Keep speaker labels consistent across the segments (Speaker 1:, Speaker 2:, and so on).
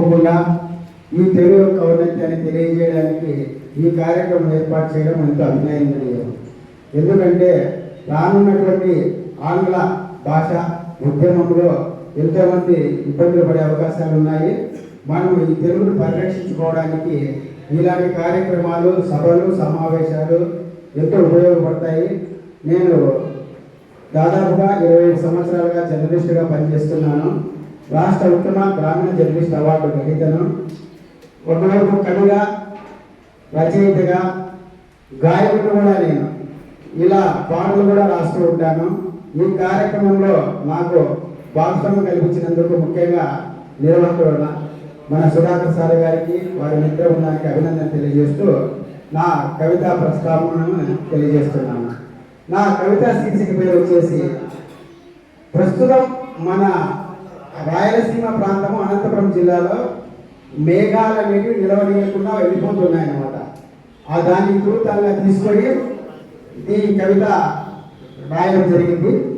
Speaker 1: తప్పకుండా ఈ తెలుగు యొక్క ఔన్నత్యాన్ని తెలియజేయడానికి ఈ కార్యక్రమం ఏర్పాటు చేయడం ఎంతో అభినందనీయం. ఎందుకంటే రానున్నటువంటి ఆంగ్ల భాష ఉద్యమంలో ఎంతోమంది ఇబ్బందులు పడే అవకాశాలు ఉన్నాయి. మనం ఈ తెలుగును పరిరక్షించుకోవడానికి ఇలాంటి కార్యక్రమాలు సభలు సమావేశాలు ఎంతో ఉపయోగపడతాయి. నేను దాదాపుగా ఇరవై ఐదు సంవత్సరాలుగా జర్నలిస్టుగా పనిచేస్తున్నాను. రాష్ట్ర ఉత్తమ గ్రామీణ జర్నలిస్ట్ అవార్డు గ్రహీతను ఒకవైపు కవిగా రచయితగా గాయకుడు కూడా నేను. ఇలా పాటలు కూడా రాస్తూ ఉంటాను. ఈ కార్యక్రమంలో నాకు భాగస్వామ్యం కల్పించినందుకు ముఖ్యంగా నిర్వాహకుడు మన సుధాకర్ సార్ గారికి వారి మిత్ర బృందానికి అభినందన తెలియజేస్తూ నా కవితా ప్రస్తావనను తెలియజేస్తున్నాను. నా కవితా శీర్షిక పేరు వచ్చేసి ప్రస్తుతం మన రాయలసీమ ప్రాంతము అనంతపురం జిల్లాలో మేఘాలు అనేవి నిలవనీయకుండా వెళ్ళిపోతున్నాయన్నమాట. ఆ దాన్ని పూర్తంగా తీసుకొని ఈ కవిత రాయడం జరిగింది.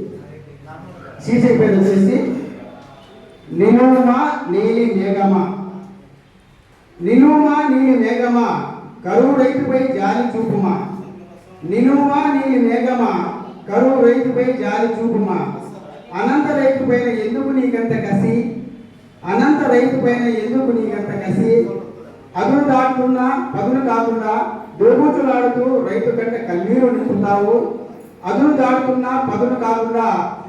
Speaker 1: శీర్షిక పేరు వచ్చేసి నిలుమా నీలి మేఘమా. నిలుమా నీలి మేఘమా కరువు రైతుపై జాలి చూపుమా. నిలుమా నీలి మేఘమా కరువు రైతుపై జాలి చూపుమా. అనంత రైతు పైన ఎందుకు నీకంత కసి? అనంత రైతు పైన ఎందుకు నీకంత కసి? అదును దాటుతున్నా పదును కాకుండా దోబూచులాడుతూ రైతు కంట కన్నీరు నింపుతావు. అదును దాటుతున్నా పదును కాకుండా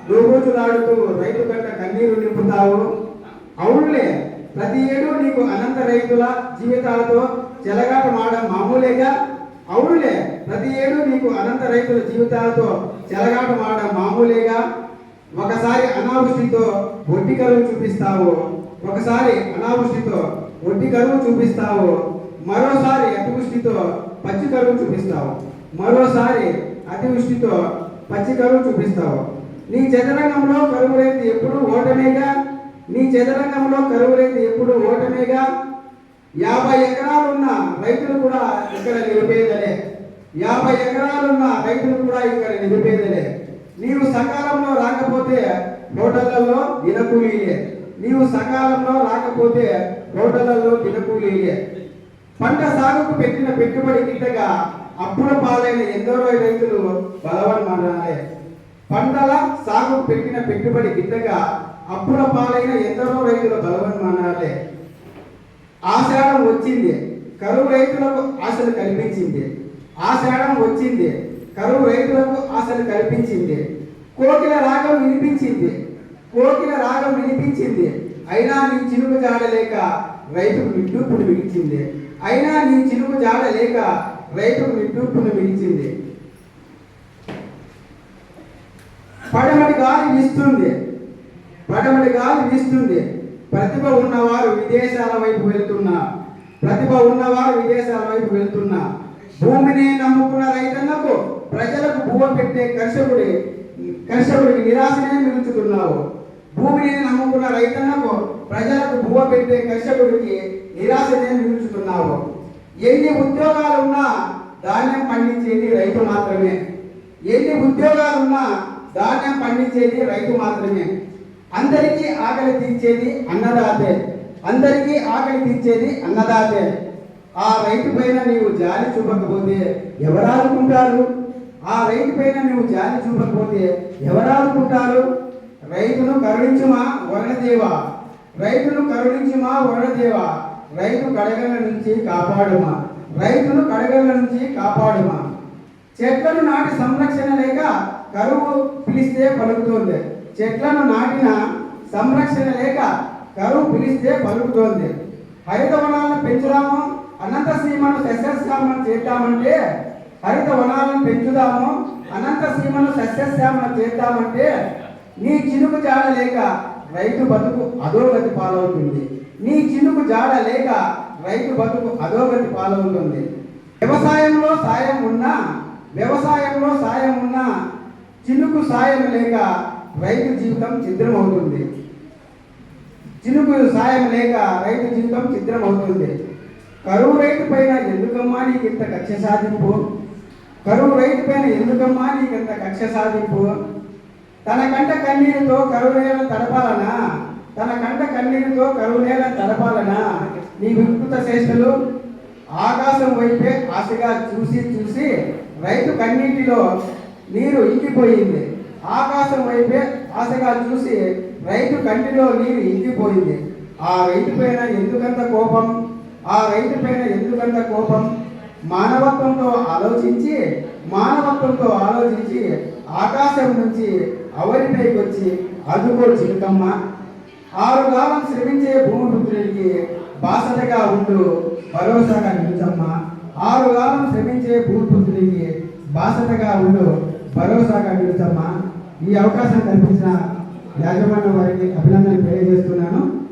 Speaker 1: దోబూచులాడుతూ రైతు కంట కన్నీరు నింపుతావు. అవునులే ప్రతి ఏడు నీకు అనంత రైతుల జీవితాలతో చెలగాట మాడడం మామూలేగా? అవునులే ప్రతి ఏడు నీకు అనంత రైతుల జీవితాలతో చెలగాట మాడడం మామూలేగా? ఒకసారి అనావృష్టితో ఒంటి కరువు చూపిస్తావు. ఒకసారి అనావృష్టితో ఒంటి కరువు చూపిస్తావు. మరోసారి అతివృష్టితో పచ్చి కరువు చూపిస్తావు. మరోసారి అతివృష్టితో పచ్చి కరువు చూపిస్తావు. నీ చదరంగంలో కరువు రైతు ఎప్పుడు ఓటమేగా? నీ చదరంగంలో కరువు రైతు ఎప్పుడు ఓటమేగా? యాభై ఎకరాలున్న రైతులు కూడా ఇక్కడ నిరుపేదలే యాభై ఎకరాలున్న రైతులు కూడా ఇక్కడ నిరుపేదలే నీవు సకాలంలో రాకపోతే హోటళ్ళలో దినకూలీలే. నీవు సకాలంలో రాకపోతే హోటళ్ళలో దినకూలీలే. పంట సాగుకు పెట్టిన పెట్టుబడి గిట్టగా అప్పుల పాలైన ఎందరో రైతులు బలవన్మనాలే పంటల సాగుకు పెట్టిన పెట్టుబడి గిట్టగా అప్పుల పాలైన ఎందరో రైతులు బలవన్మనాలే ఆషాఢం వచ్చింది కరువు రైతులకు ఆశలు కల్పించింది. ఆషాఢం వచ్చింది కరువు రైతులకు ఆశలు కల్పించింది. కోకిల రాగం వినిపించింది. కోకిల రాగం వినిపించింది. అయినా నీ చినుకు జాడలేక రైతుకు నిట్టూపును మిగిల్చింది అయినా నీ చినుకు జాడలేక రైతుకు నిట్టూపును మిగిల్చింది పడమటి గాలి వీస్తుంది. పడమటి గాలి వీస్తుంది. ప్రతిభ ఉన్నవారు విదేశాల వైపు వెళ్తున్నా ప్రతిభ ఉన్నవారు విదేశాల వైపు వెళ్తున్నా. భూమిని నమ్ముకున్న రైతన్నకు ప్రజలకు భూమ పెట్టే కర్షకుడి కర్షకుడికి నిరాశనే మిగులుచుతున్నావు భూమిని నమ్ముకున్న రైతన్నకు ప్రజలకు భూమ పెట్టే కర్షకుడికి నిరాశనే మిగులుచుతున్నావు ఎన్ని ఉద్యోగాలు ఉన్నా ధాన్యం పండించేది రైతు మాత్రమే. ఎన్ని ఉద్యోగాలు ఉన్నా ధాన్యం పండించేది రైతు మాత్రమే. అందరికీ ఆకలి తీర్చేది అన్నదాతే. అందరికీ ఆకలి తీర్చేది అన్నదాతే. ఆ రైతు పైన నీవు జాలి చూపకపోతే ఎవరు ఆదుకుంటారు? ఆ రైతు పైన నువ్వు జాలి చూపకపోతే ఎవరు రైతును కరుణించుమా వరణదేవా? రైతును కరుణించుమా వరణదేవా? రైతు కడగల నుంచి కాపాడుమా? రైతును కడగల నుంచి కాపాడుమా? చెట్లను నాటి సంరక్షణ లేక కరువు పిలిస్తే పలుకుతోంది. చెట్లను నాటిన సంరక్షణ లేక కరువు పిలిస్తే పలుకుతోంది. హరిత వనాలను పెంచుదాము అనంత సీమను సస్యశ్యామం చేద్దామంటే హరిత వనాలను పెంచుదాము అనంత సీమను సస్యశ్యామం చేద్దామంటే నీ చినుకు జాడ లేక రైతు బతుకు అధోగతి పాలవుతుంది. నీ చినుకు జాడ లేక రైతు బతుకు అధోగతి పాలవుతుంది. వ్యవసాయంలో సాయం ఉన్నా వ్యవసాయంలో సాయం ఉన్నా చినుకు సాయం లేక రైతు జీవితం ఛిద్రమవుతుంది. చినుకు సాయం లేక రైతు జీవితం ఛిద్రమవుతుంది. కరువు రైతు పైన ఎందుకమ్మా నీకు ఇంత కక్ష సాధింపు? కరువు రైతు పైన ఎందుకమ్మా నీకు ఇంత కక్ష సాధింపు? తన కంట కన్నీరుతో కరువు నేల తడపాలనా? తన కంట కన్నీరుతో కరువు నేల తడపాలనా? నీ వికృత శేషులు ఆకాశం వైపే ఆశగా చూసి చూసి రైతు కన్నీటిలో నీరు ఇంకిపోయింది. ఆకాశం వైపే ఆశగా చూసి రైతు కంటిలో నీరు ఇంకిపోయింది. ఆ రైతు పైన ఎందుకంత కోపం? ఆ రైతు పైన ఎందుకంత కోపం? మానవత్వంతో ఆలోచించి మానవత్వంతో ఆలోచించి ఆకాశం నుంచి అవరిపైకి వచ్చి అదుగో చిలుకమ్మ. ఆరు కాలం శ్రమించే భూమిపుత్రుడికి బాసటగా ఉండు భరోసాగా నిలుచమ్మ. ఆరు కాలం శ్రమించే భూమిపుత్రుడికి బాసటగా ఉండు భరోసాగా నిలుచమ్మ. ఈ అవకాశం కల్పించిన యాజమాన్యం వారికి అభినందన తెలియజేస్తున్నాను.